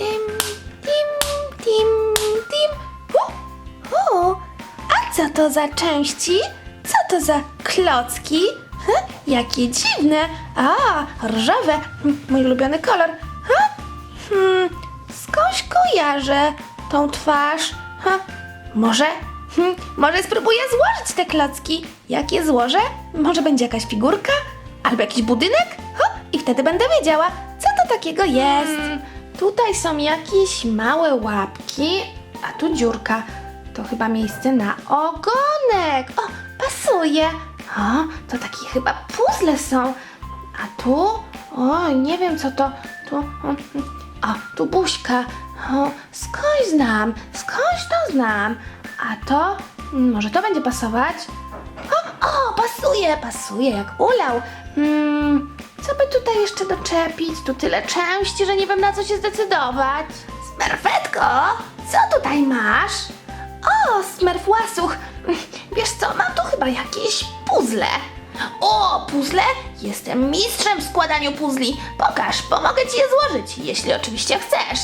Tim, tim, tim, tim. U, u. A co to za części? Co to za klocki? Hm, jakie dziwne. A, różowe. Hm, Mój ulubiony kolor. Ha? Hmm, skądś kojarzę tą twarz. Ha? Może? Hmm, może spróbuję złożyć te klocki. Jak je złożę? Może będzie jakaś figurka? Albo jakiś budynek? Ha? I wtedy będę wiedziała, co to takiego jest. Tutaj są jakieś małe łapki, a tu dziurka. To chyba miejsce na ogonek. O, pasuje. O, to takie chyba puzzle są. A tu? O, nie wiem co to. Tu. o, mm, O, tu buźka. O, skądś znam, skądś to znam. A to? Mm, Może to będzie pasować? O, o, pasuje, pasuje, jak ulał. Tutaj jeszcze doczepić? Tu tyle części, że nie wiem na co się zdecydować. Smerfetko, co tutaj masz? O, smerf łasuch. Wiesz co, mam tu chyba jakieś puzzle. O, puzzle? Jestem mistrzem w składaniu puzli. Pokaż, pomogę ci je złożyć, jeśli oczywiście chcesz.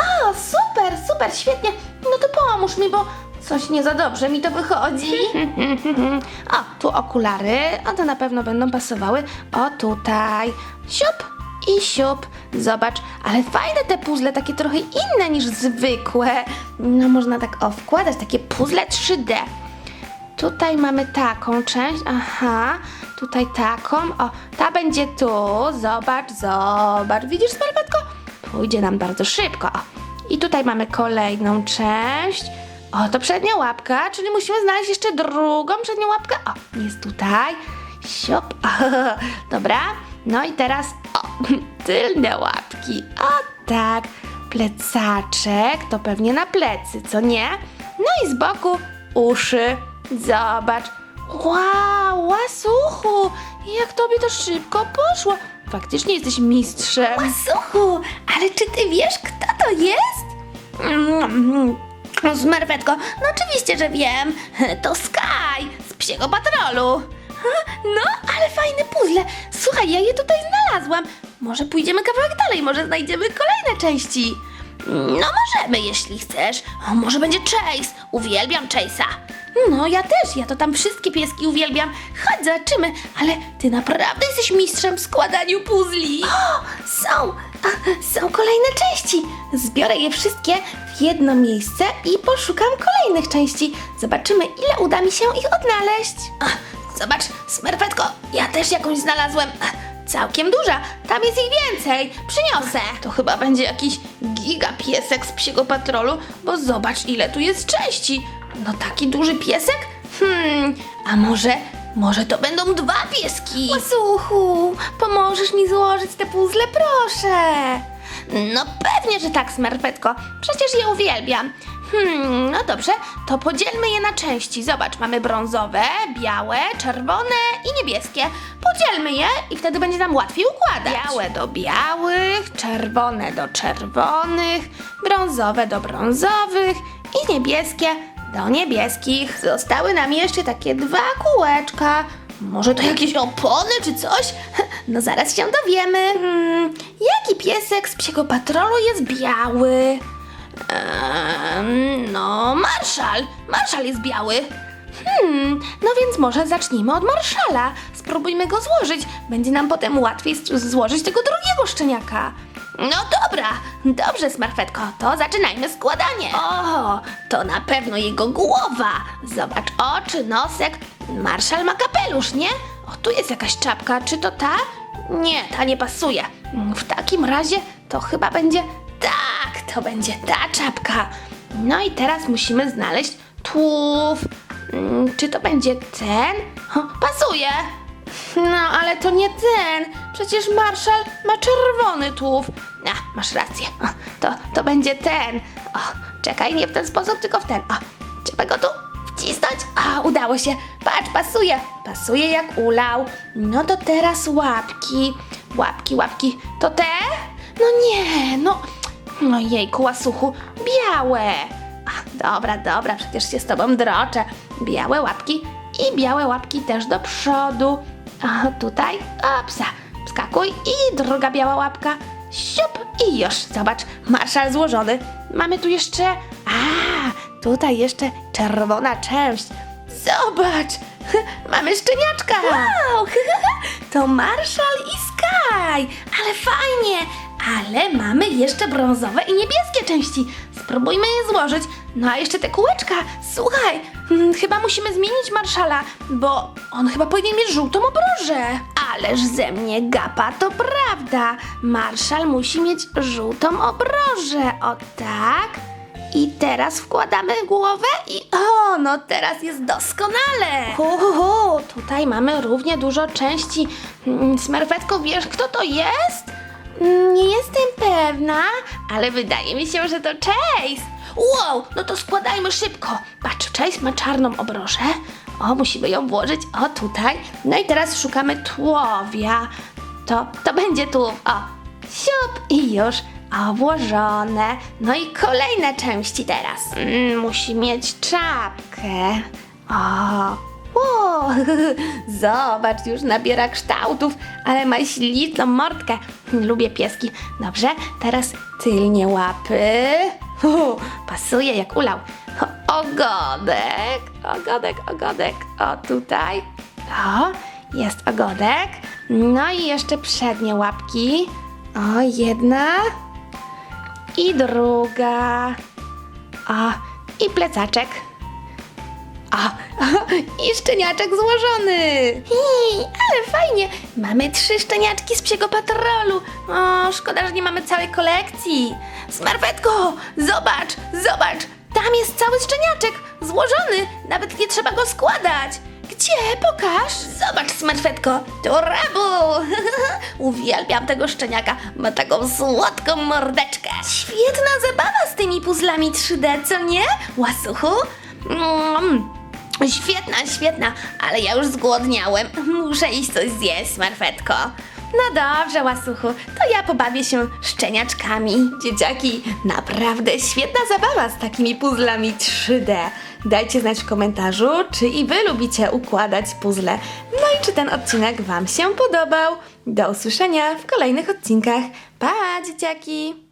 O, super, super, świetnie. No to pomóż mi, bo coś nie za dobrze mi to wychodzi. o, tu okulary, o to na pewno będą pasowały. O, tutaj. Siup i siup. Zobacz, ale fajne te puzzle, takie trochę inne niż zwykłe. No można tak o wkładać, takie puzzle 3D. Tutaj mamy taką część, aha, tutaj taką, o, ta będzie tu, zobacz, zobacz, widzisz skarpetko? Pójdzie nam bardzo szybko, o. I tutaj mamy kolejną część, o, to przednia łapka, czyli musimy znaleźć jeszcze drugą przednią łapkę, o, jest tutaj, siop, dobra, no i teraz, o, tylne łapki, o tak, plecaczek, to pewnie na plecy, co nie? No i z boku uszy, zobacz, wow, łasuchu, jak tobie to szybko poszło, faktycznie jesteś mistrzem. Łasuchu, ale czy ty wiesz, kto to jest? Smerwetko, no oczywiście, że wiem. To Sky z psiego patrolu. No, ale fajne puzzle. Słuchaj, ja je tutaj znalazłam. Może pójdziemy kawałek dalej, może znajdziemy kolejne części. No możemy, jeśli chcesz. Może będzie Chase. Uwielbiam Chase'a. No, ja też, ja to tam wszystkie pieski uwielbiam. Chodź, zobaczymy. Ale ty naprawdę jesteś mistrzem w składaniu puzli. O, są, a, są kolejne części. Zbiorę je wszystkie w jedno miejsce i poszukam kolejnych części. Zobaczymy, ile uda mi się ich odnaleźć. Ach, zobacz, smerfetko, ja też jakąś znalazłem. Ach, Całkiem duża, tam jest ich więcej. Przyniosę. To chyba będzie jakiś giga piesek z psiego patrolu, bo zobacz ile tu jest części. No taki duży piesek? Hmm, a może, może to będą dwa pieski? Łasuchu, pomożesz mi złożyć te puzzle, proszę. No pewnie, że tak, smerfetko. Przecież je uwielbiam. Hmm, no dobrze, to podzielmy je na części. Zobacz, mamy brązowe, białe, czerwone i niebieskie. Podzielmy je i wtedy będzie nam łatwiej układać. Białe do białych, czerwone do czerwonych, brązowe do brązowych i niebieskie do niebieskich. Zostały nam jeszcze takie dwa kółeczka. Może to jakieś opony czy coś? No zaraz się dowiemy. Hmm, jaki piesek z psiego patrolu jest biały? No, Marszal. Marszal jest biały. Hmm, no więc może zacznijmy od Marszala. Spróbujmy go złożyć. Będzie nam potem łatwiej złożyć tego drugiego szczeniaka. No dobra, dobrze, smarfetko, to zaczynajmy składanie. O, to na pewno jego głowa. Zobacz, oczy, nosek. Marszal ma kapelusz, nie? O, tu jest jakaś czapka, czy to ta? Nie, ta nie pasuje. W takim razie to chyba będzie tak, to będzie ta czapka. No i teraz musimy znaleźć tułów. Mm, Czy to będzie ten? O, pasuje. No, ale to nie ten. Przecież Marszal ma czerwony tułów. A, masz rację. O, to, to będzie ten. O, czekaj, nie w ten sposób, tylko w ten. O, trzeba go tu wcisnąć. A, udało się. Patrz, pasuje. Pasuje jak ulał. No to teraz łapki. Łapki, łapki. To te? No nie, no. No jejku, łasuchu. Białe. A, dobra, dobra, przecież się z tobą droczę. Białe łapki i białe łapki też do przodu. A tutaj, opsa, skakuj i druga biała łapka. siup i już, zobacz, marszal złożony. Mamy tu jeszcze, a, tutaj jeszcze czerwona część. Zobacz, mamy szczeniaczka. Wow, to marszal i Sky, ale fajnie. Ale mamy jeszcze brązowe i niebieskie części. Spróbujmy je złożyć. No a jeszcze te kółeczka. Słuchaj, hmm, chyba musimy zmienić marszala, bo on chyba powinien mieć żółtą obrożę. Ależ ze mnie gapa, to prawda. Marszal musi mieć żółtą obrożę. O tak. I teraz wkładamy głowę i o, no teraz jest doskonale. Hu, hu, hu. Tutaj mamy równie dużo części. Mm, Smerfetko, wiesz kto to jest? Mm, Nie jestem pewna, ale wydaje mi się, że to Chase. Wow, no to składajmy szybko. Patrz, Chase ma czarną obrożę. O, musimy ją włożyć. O, tutaj. No i teraz szukamy tułowia. To, to będzie tułów. O, siup i już. O, włożone. No i kolejne części teraz. Mm, musi mieć czapkę. O, o, zobacz, już nabiera kształtów, ale ma śliczną mordkę. Lubię pieski. Dobrze, teraz tylnie łapy. U, pasuje jak ulał. Ogodek, ogodek, ogodek. O, tutaj. O, jest ogodek. No i jeszcze przednie łapki. O, jedna i druga. O, i plecaczek. I szczeniaczek złożony! Hii, ale fajnie! Mamy trzy szczeniaczki z psiego patrolu! O, szkoda, że nie mamy całej kolekcji! Smarwetko, zobacz, zobacz! Tam jest cały szczeniaczek! Złożony! Nawet nie trzeba go składać! Gdzie? Pokaż! Zobacz, smarwetko! To Rabu! Uwielbiam tego szczeniaka! Ma taką słodką mordeczkę! Świetna zabawa z tymi puzzlami 3D, co nie? Łasuchu? Mm. Świetna, świetna, ale ja już zgłodniałem. Muszę iść coś zjeść, marfetko. No dobrze, łasuchu, to ja pobawię się szczeniaczkami. Dzieciaki, naprawdę świetna zabawa z takimi puzzlami 3D. Dajcie znać w komentarzu, czy i wy lubicie układać puzzle. No i czy ten odcinek wam się podobał. Do usłyszenia w kolejnych odcinkach. Pa, dzieciaki!